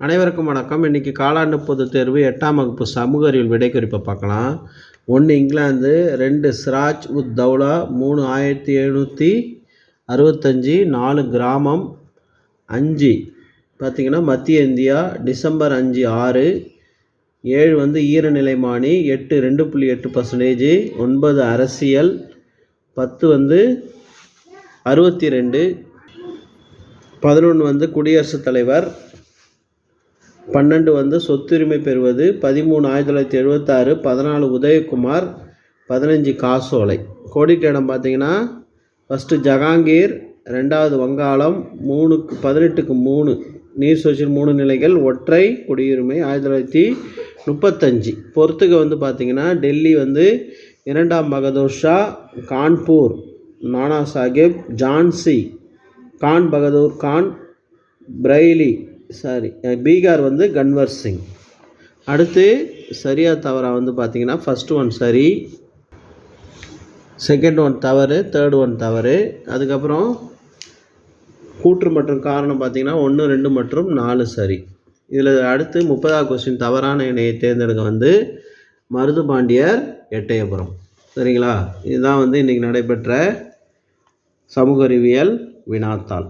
அனைவருக்கும் வணக்கம். இன்றைக்கி காலாண்டு பொதுத் தேர்வு எட்டாம் வகுப்பு சமூக அறிவியல் விடைக்குறிப்பை பார்க்கலாம். ஒன்று இங்கிலாந்து ரெண்டு சிராஜ் உத் தௌலா மூணு ஆயிரத்தி எழுநூற்றி அறுபத்தஞ்சி நாலு கிராமம் அஞ்சு. பார்த்திங்கன்னா மத்திய இந்தியா டிசம்பர் அஞ்சு ஆறு. ஏழு வந்து ஈரநிலைமானி எட்டு ரெண்டு புள்ளி எட்டு பர்சன்டேஜ் ஒன்பது அரசியல் பத்து வந்து அறுபத்தி ரெண்டு. பதினொன்று வந்து குடியரசுத் தலைவர் பன்னெண்டு வந்து சொத்துரிமை பெறுவது பதிமூணு ஆயிரத்தி தொள்ளாயிரத்தி எழுபத்தாறு பதினாலு உதயகுமார் பதினஞ்சு காசோலை. கோடிட்ட இடம் பார்த்தீங்கன்னா ஃபஸ்ட்டு ஜஹாங்கீர் ரெண்டாவது வங்காளம் மூணுக்கு பதினெட்டுக்கு மூணு. நீர் சுழற்சியில் மூணு நிலைகள் ஒற்றை குடியுரிமை ஆயிரத்தி தொள்ளாயிரத்தி முப்பத்தஞ்சு. பொறுத்துக்கு வந்து பார்த்திங்கன்னா டெல்லி வந்து இரண்டாம் பகதூர் ஷா கான்பூர் நானா சாஹிப் ஜான்சி கான் பகதூர் கான் பிரைலி சாரி பீகார் வந்து கன்வர் சிங். அடுத்து சரியா தவறா வந்து பார்த்தீங்கன்னா ஃபஸ்ட்டு ஒன் சரி செகண்ட் ஒன் தவறு தேர்ட் ஒன் தவறு. அதுக்கப்புறம் கூற்று மற்றும் காரணம் பார்த்தீங்கன்னா ஒன்று ரெண்டு மற்றும் நாலு சரி. இதில் அடுத்து முப்பதாவது கொஸ்டின் தவறான இணையை தேர்ந்தெடுக்க வந்து மருது பாண்டியர் எட்டயபுரம். சரிங்களா? இதுதான் வந்து இன்றைக்கி நடைபெற்ற சமூக அறிவியல் வினாத்தாள்.